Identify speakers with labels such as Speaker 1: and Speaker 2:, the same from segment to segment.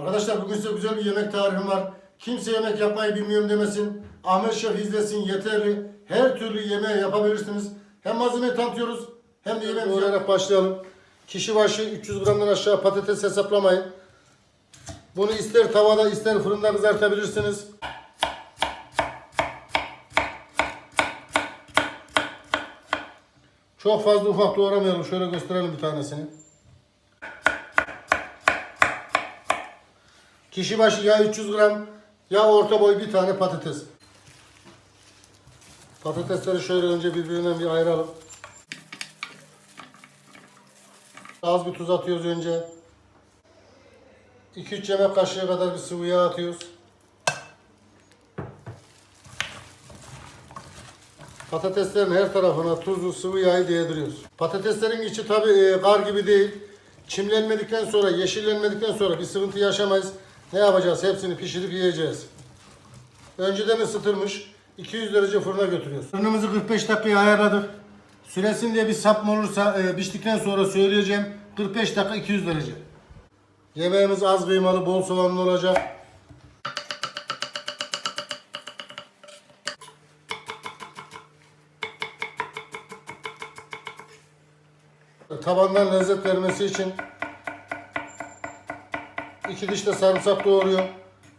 Speaker 1: Arkadaşlar bugün size güzel bir yemek tarifim var. Kimse yemek yapmayı bilmiyorum demesin. Ahmet Şef izlesin yeterli. Her türlü yemeği yapabilirsiniz. Hem malzemeyi tanıtıyoruz hem de yemeğimizi yaparak başlayalım. Kişi başı 300 gramdan aşağı patates hesaplamayın. Bunu ister tavada ister fırında kızartabilirsiniz. Çok fazla ufak doğramayalım. Şöyle gösterelim bir tanesini. Kişi başı ya 300 gram ya orta boy bir tane patates. Patatesleri şöyle önce birbirinden bir ayıralım. Az bir tuz atıyoruz önce. 2-3 yemek kaşığı kadar bir sıvı yağ atıyoruz. Patateslerin her tarafına tuzlu sıvı yağı değdiriyoruz. Patateslerin içi tabi e, kar gibi değil. Çimlenmedikten sonra, yeşillenmedikten sonra bir sıkıntı yaşamayız. Ne yapacağız? Hepsini pişirip yiyeceğiz. Önceden ısıtılmış 200 derece fırına götürüyoruz. Fırınımızı 45 dakikaya ayarladık. Süresin diye bir sapma olursa e, piştikten sonra söyleyeceğim. 45 dakika 200 derece. Yemeğimiz az kıymalı, bol soğanlı olacak. Tabandan lezzet vermesi için iki diş de sarımsak doğruyor.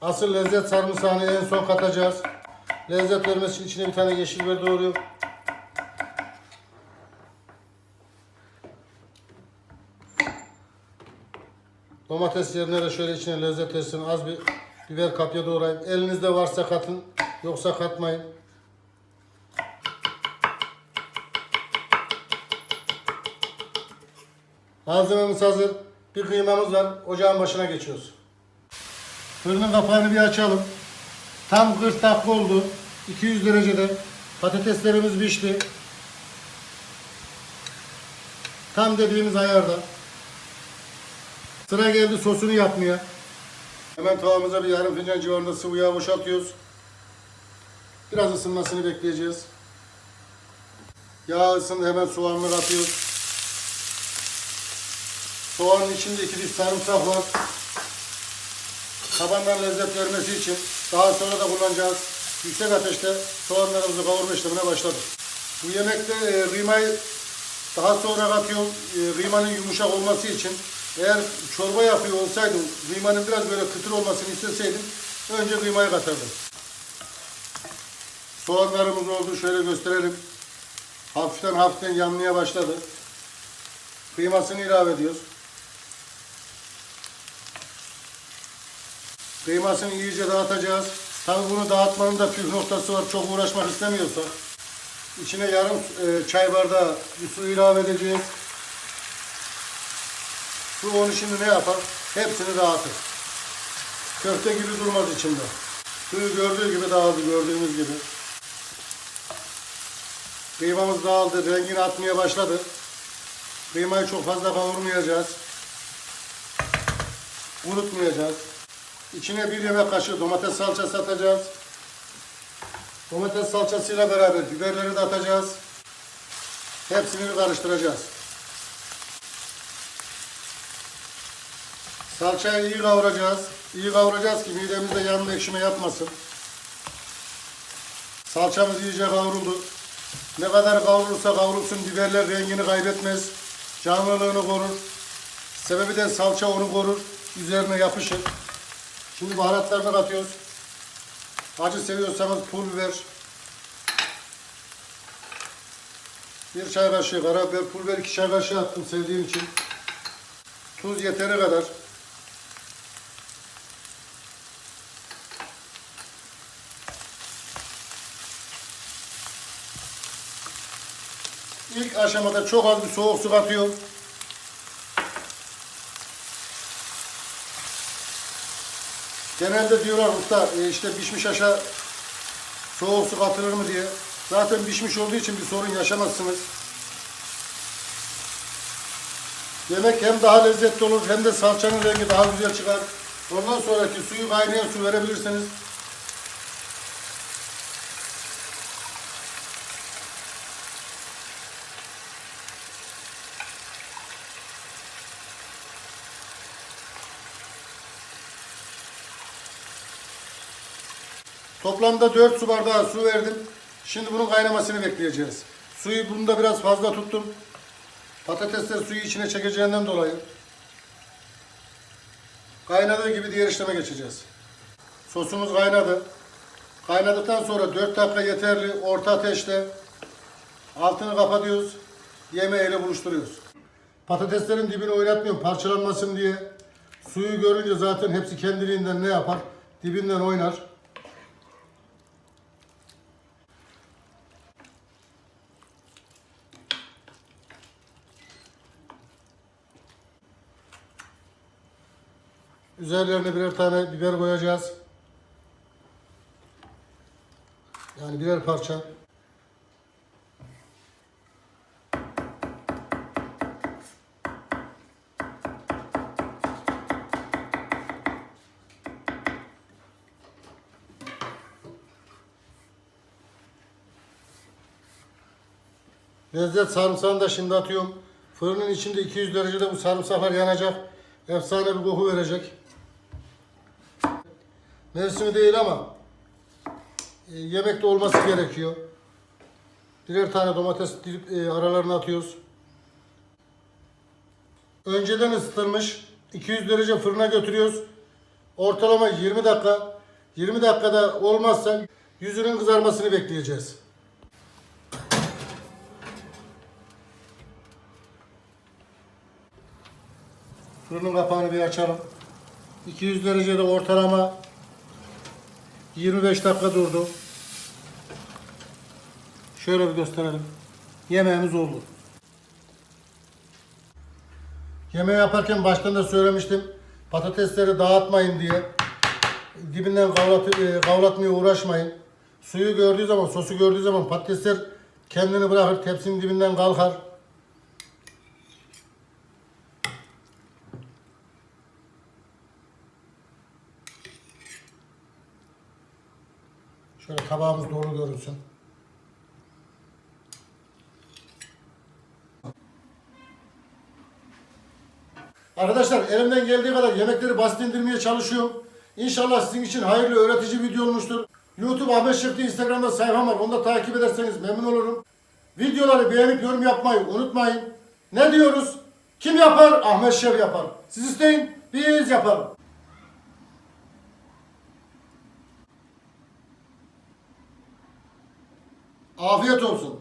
Speaker 1: Asıl lezzet sarımsağını en son katacağız. Lezzet vermesi için içine bir tane yeşil biber doğruyor. Domates yerine de şöyle içine lezzet versin. Az bir biber kapya doğrayın. Elinizde varsa katın. Yoksa katmayın. Malzememiz hazır. Bir kıymamız var. Ocağın başına geçiyoruz. Fırının kapağını bir açalım. Tam 40 dakika oldu. 200 derecede. Patateslerimiz pişti. Tam dediğimiz ayarda. Sıra geldi sosunu yapmaya. Hemen tavamıza bir yarım fincan civarında sıvı yağ boşaltıyoruz. Biraz ısınmasını bekleyeceğiz. Yağ ısındı hemen soğanları atıyoruz. Soğanın içinde iki diş sarımsak var. Tabandan lezzet vermesi için daha sonra da kullanacağız. Yüksek ateşte soğanlarımızı kavurma işlemine başladık. Bu yemekte e, kıymayı daha sonra katıyorum. E, kıymanın yumuşak olması için. Eğer çorba yapıyor olsaydım, kıymanın biraz böyle kıtır olmasını isteseydim önce kıymayı katardım. Soğanlarımız oldu. Şöyle gösterelim. Hafiften hafiften yanmaya başladı. Kıymasını ilave ediyoruz. Kıymasını iyice dağıtacağız. Tabii bunu dağıtmanın da püf noktası var. Çok uğraşmak istemiyorsak. İçine yarım e, çay bardağı bir su ilave edeceğiz. Su onu şimdi ne yapar? Hepsini dağıtır. Köfte gibi durmaz içinde. Suyu gördüğü gibi dağıldı gördüğünüz gibi. Kıymamız dağıldı. Rengini atmaya başladı. Kıymayı çok fazla kavurmayacağız. Unutmayacağız. İçine bir yemek kaşığı domates salçası atacağız. Domates salçasıyla beraber biberleri de atacağız. Hepsini karıştıracağız. Salçayı iyi kavuracağız. İyi kavuracağız ki midemizde yanma ekşime yapmasın. Salçamız iyice kavruldu. Ne kadar kavrulursa kavrulsun biberler rengini kaybetmez. Canlılığını korur. Sebebi de salça onu korur. Üzerine yapışır. Şimdi baharatlarını katıyoruz. Acı seviyorsanız pul biber. Bir çay kaşığı karabiber, pul biber iki çay kaşığı attım sevdiğim için. Tuz yeteri kadar. İlk aşamada çok az bir soğuk su katıyorum. Genelde diyorlar usta e, işte pişmiş aşağı soğuk su katılır mı diye. Zaten pişmiş olduğu için bir sorun yaşamazsınız. Yemek hem daha lezzetli olur hem de salçanın rengi daha güzel çıkar. Ondan sonraki suyu kaynayan su verebilirsiniz. Toplamda 4 su bardağı su verdim. Şimdi bunun kaynamasını bekleyeceğiz. Suyu bunda biraz fazla tuttum. Patatesler suyu içine çekeceğinden dolayı. Kaynadığı gibi diğer işleme geçeceğiz. Sosumuz kaynadı. Kaynadıktan sonra 4 dakika yeterli orta ateşte altını kapatıyoruz. Yemeğiyle buluşturuyoruz. Patateslerin dibini oynatmıyorum parçalanmasın diye. Suyu görünce zaten hepsi kendiliğinden ne yapar? Dibinden oynar. Üzerlerine birer tane biber koyacağız. Yani birer parça. Lezzet sarımsağını da şimdi atıyorum. Fırının içinde 200 derecede bu sarımsaklar yanacak. Efsane bir koku verecek. Mevsimi değil ama e, yemekte olması gerekiyor. Birer tane domates dilip e, aralarına atıyoruz. Önceden ısıtılmış 200 derece fırına götürüyoruz. Ortalama 20 dakika. 20 dakikada olmazsa yüzünün kızarmasını bekleyeceğiz. Fırının kapağını bir açalım. 200 derecede ortalama 25 dakika durdu. Şöyle bir gösterelim. Yemeğimiz oldu. Yemeği yaparken baştan da söylemiştim. Patatesleri dağıtmayın diye. Dibinden kavrat, e, kavratmaya uğraşmayın. Suyu gördüğü zaman, sosu gördüğü zaman patatesler kendini bırakır, tepsinin dibinden kalkar. Şöyle tabağımız dolu görünsün. Arkadaşlar elimden geldiği kadar yemekleri basit indirmeye çalışıyorum. İnşallah sizin için hayırlı öğretici video olmuştur. YouTube Ahmet Şef'te Instagram'da sayfam var. Onu da takip ederseniz memnun olurum. Videoları beğenip yorum yapmayı unutmayın. Ne diyoruz? Kim yapar? Ahmet Şef yapar. Siz isteyin, biz yapalım. Afiyet olsun.